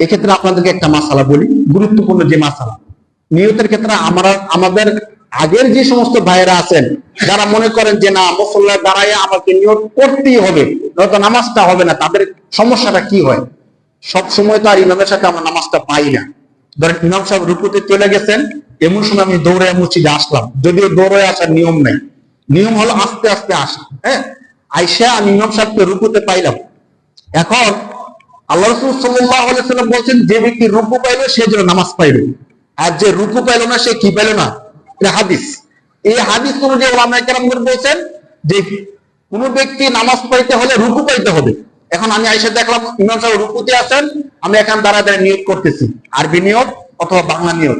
এক্ষেত্রে আপনাদেরকে একটা মাসালা বলি, গুরুত্বপূর্ণ যে মাসালা। নিয়তের ক্ষেত্রে আমরা, আমাদের আগের যে সমস্ত ভাইয়েরা আছেন, যারা মনে করেন যে না মুসল্লার দাঁড়ায় আমাকে নিয়ত করতেই হবে, নয়তো নামাজটা হবে না, তাদের সমস্যাটা কি হয়? সব সময় তো আর ইমামের সাথে আমরা নামাজটা পাই না। ধরেন ইমাম সাহেব রুকুতে চলে গেছেন, এমন সময় আমি দৌড়ে মসজিদে আসলাম। যদিও দৌড়ে আসার নিয়ম নেই। নিয়ম হলো আস্তে আস্তে আসা হ্যাঁ? আইসা আমি ইমাম সাহেবকে রুকুতে পাইলাম। এখন আল্লাহ রসুল সাল্লাম বলছেন, যে ব্যক্তি রুকু পাইলো, সে যেন নামাজ পাইলো আর যে রুকু পাইলো না, সে কি পাইলো না? এটা হাদিস। এই হাদিস অনুযায়ী বলছেন যে, কোন ব্যক্তি নামাজ পাইতে হলে রুকু পাইতে হবে। এখন আমি আইসা দেখলাম, ইমাম সাহেব রুকুতে আছেন, আমি এখন দাঁড়া দাঁড়া নিয়োগ করতেছি। আরবি নিয়োগ অথবা বাংলা নিয়োগ।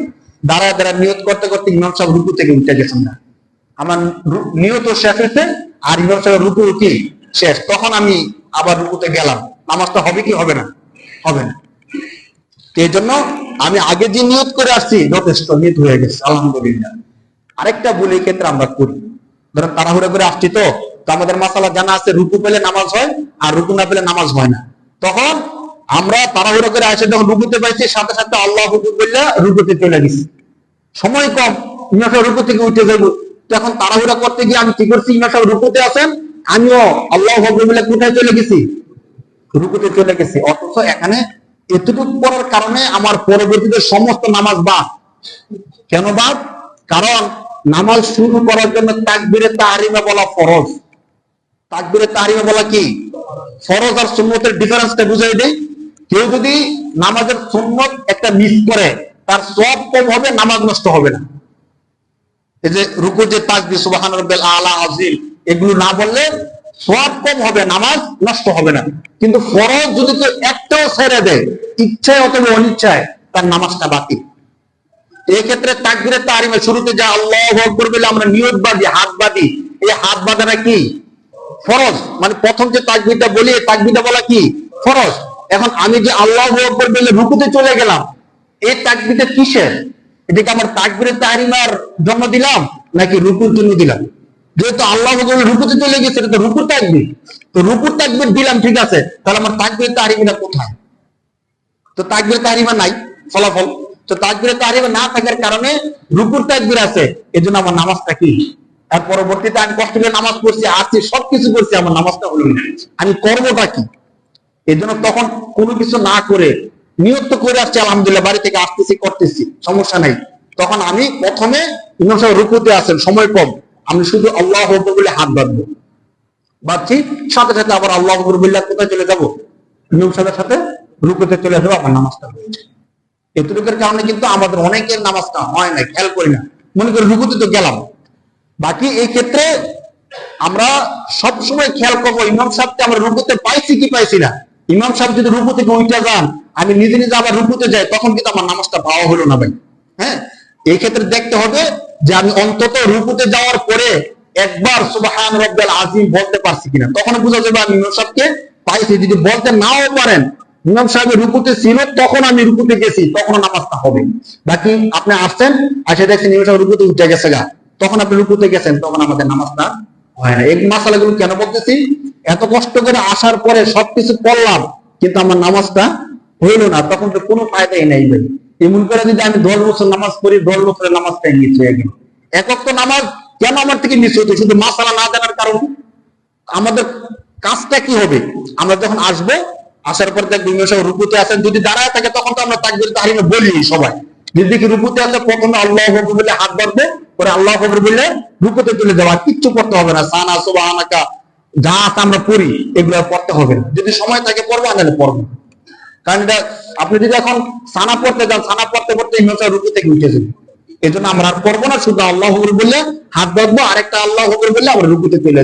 দাঁড়া দাঁড়া নিয়োগ করতে করতে ইমাম সাহেব রুকু থেকে উঠে গেছেন না। আমার নিয়ত শেষ হয়েছে, আর ইমাম সাহেব রুকু কি? শেষ। তখন আমি আবার রুকুতে গেলাম। নামাজটা হবে কি হবে না? হবে না। এই জন্য আমি আগে যে নিয়ত করে আসছি, যথেষ্ট নিয়ত হয়ে গেছে, আলহামদুলিল্লাহ। আরেকটা ভুল ক্ষেত্রে আমরা করি। ধরেন তাড়াহুড়া করে আসছি তো তো আমাদের মাসালা জানা আছে, রুকু পেলে নামাজ হয় আর রুকু না পেলে নামাজ হয় না। তখন আমরা তাড়াহুড়া করে আসে, যখন রুকুতে পাইছি, সাথে সাথে আল্লাহ হুকু বললে রুকুতে চলে গেছি। সময় কম সাহেব রুকু থেকে উঠে যাব। তখন তাড়াহুড়া করতে গিয়ে আমি কি করছি? সাহেব রুকুতে আছেন, আমিও আল্লাহ হকু বলে কোথায় চলে গেছি? রুকুতে চলে গেছি। অথচ এখানে এতটুকু পড়ার কারণে আমার পরবর্তীতে সমস্ত নামাজ বাদ। কেন বাদ? কারণ নামাজ শুরু করার জন্য তাকবিরে তাহারিমা বলা ফরজ। তাকবিরে তাহারিমা বলা কি? ফরজ আর সুন্নতের ডিফারেন্সটা বুঝাই দেই। কেউ যদি নামাজের সুন্নত একটা মিস করে, তার সব কম হবে, নামাজ নষ্ট হবে না। এই যে রুকু যে তাকবি সুবাহান আলা আজিল এগুলো না বললে সব কম হবে, নামাজ নষ্ট হবে না। কিন্তু ফরজ যদি কেউ একটাও ছেড়ে দেয়, ইচ্ছায় অথবা অনিচ্ছায়, তার নামাজটা বাতিল। এই ক্ষেত্রে তাকবিরের তারিমে শুরুতে যা আল্লাহ আকবর বলে আমরা নিয়ত বাঁধি হাত বাঁধি এই হাত বাঁধাটা কি? ফরজ। মানে প্রথম যে তাকবিরটা বলি, এই তাকবিরটা বলা কি? ফরজ। এখন আমি যে আল্লাহ আকবর বলে রুকুতে চলে গেলাম, এই তাকবিরটা কিসের? এটাকে আমার তাকবিরের তারিমার জন্য দিলাম, নাকি রুকুর জন্য দিলাম? যেহেতু আল্লাহ রুকুতে চলে গেছে তো রুকুর তাকবির। তো রুকুর তাকবির দিলাম, ঠিক আছে, তাহলে আমার তাকবির তারিমিটা কোথায়? তো তাকবির তাহরিমা নাই, ফলাফল। তো তাকবির তাহরিমা না থাকার কারণে রুকুর তাকবির আছে এই জন্য আমার নামাজটা কি? আর পরবর্তীতে আমি কষ্ট করে নামাজ পড়ছি আসছি সবকিছু করছি আমার নামাজটা হলো না। আমি করবোটা কি? এই জন্য তখন কোনো কিছু না করে, নিয়ত করে আসছি, আলহামদুলিল্লাহ, বাড়ি থেকে আসতেছি, করতেছি, সমস্যা নাই। তখন আমি প্রথমে ইমাম সাহেব রুকুতে আছেন সময় কম। আমি শুধু আল্লাহ বলে হাত বাঁধবো। বাঁধছি, সাথে সাথে আবার আল্লাহ আকবর কোথায় চলে যাব? সাহেবের সাথে রুকুতে চলে যাব, আমার নামাজটা হয়েছে এতটুকুর কারণে কিন্তু আমাদের অনেকের নামাজটা হয় না, খেয়াল করি না। মনে করি রুকুতে তো গেলাম। বাকি এই ক্ষেত্রে আমরা সব সময় খেয়াল করব, ইমাম সাহেবকে আমরা রুকুতে পাইছি কি পাইছি না? ইমাম সাহেব যদি রুকু থেকে উঠে যান, আমি নিজে নিজে আবার রুকুতে যাই, তখন কিন্তু আমার নামাজটা পাওয়া হলো না ভাই। হ্যাঁ? এই ক্ষেত্রে দেখতে হবে যে আমি অন্তত রুকুতে যাওয়ার পরে একবার সুবাহান রব্বাল আজিম বলতে পারছি কিনা। তখন বোঝা যাবে আমি ইমাম সাহেবকে পাইছি। যদি বলতে নাও পারেন, ইমাম সাহেব রুকুতে ছিল, তখন আমি রুকুতে গেছি তখন নামাজটা হবে। বাকি আপনি আসছেন, আসে দেখছেন ইমাম সাহেব রুকুতে উঠে গেছে গা। তখন আপনি রুকুতে গেছেন, তখন আমাদের নামাজটা হয় না। এই মাসালাগুলো কেন বলতেছি? এত কষ্ট করে আসার পরে সবকিছু করলাম, কিন্তু আমার নামাজটা হইল না। তখন তো কোনো ফায়দাই নাই ভাই। এমন করে যদি আমি দশ বছর নামাজ পড়ি, দশ বছরের নামাজটাই নিচ হয়ে গেল। একক তো নামাজ কেন আমার থেকে নিচ হতো শুধু মাসালা না জানার কারণ? আমাদের কাজটা কি হবে? আমরা যখন আসব, আসার পর দেখব সাহেব রুকুতে আছেন। যদি দাঁড়ায় থাকে, তখন তো আমরা তাকবির, তাহরিমে বলি সবাই। যদি রুকুতে আছে? প্রথমে আল্লাহ হবু বলে হাত বাড়বে, পরে আল্লাহ হবু বলে রুকুতে তুলে দেওয়া কিচ্ছু করতে হবে না। সানা, সুবাহানাকা, যা আছে আমরা পড়ি, এগুলো পড়তে হবে যদি সময় থাকে, পড়ব নাহলে পড়ব। কারণ এটা, আপনি যদি এখন সানা পড়তে যান, সানা পড়তে পড়তে ইমাম রুকু থেকে উঠে যাবে এই জন্য আমরা আর করব না, শুধু আল্লাহ বললে হাত বাঁধবো, আরেকটা আল্লাহ বললে আমরা রুকুতে চলে।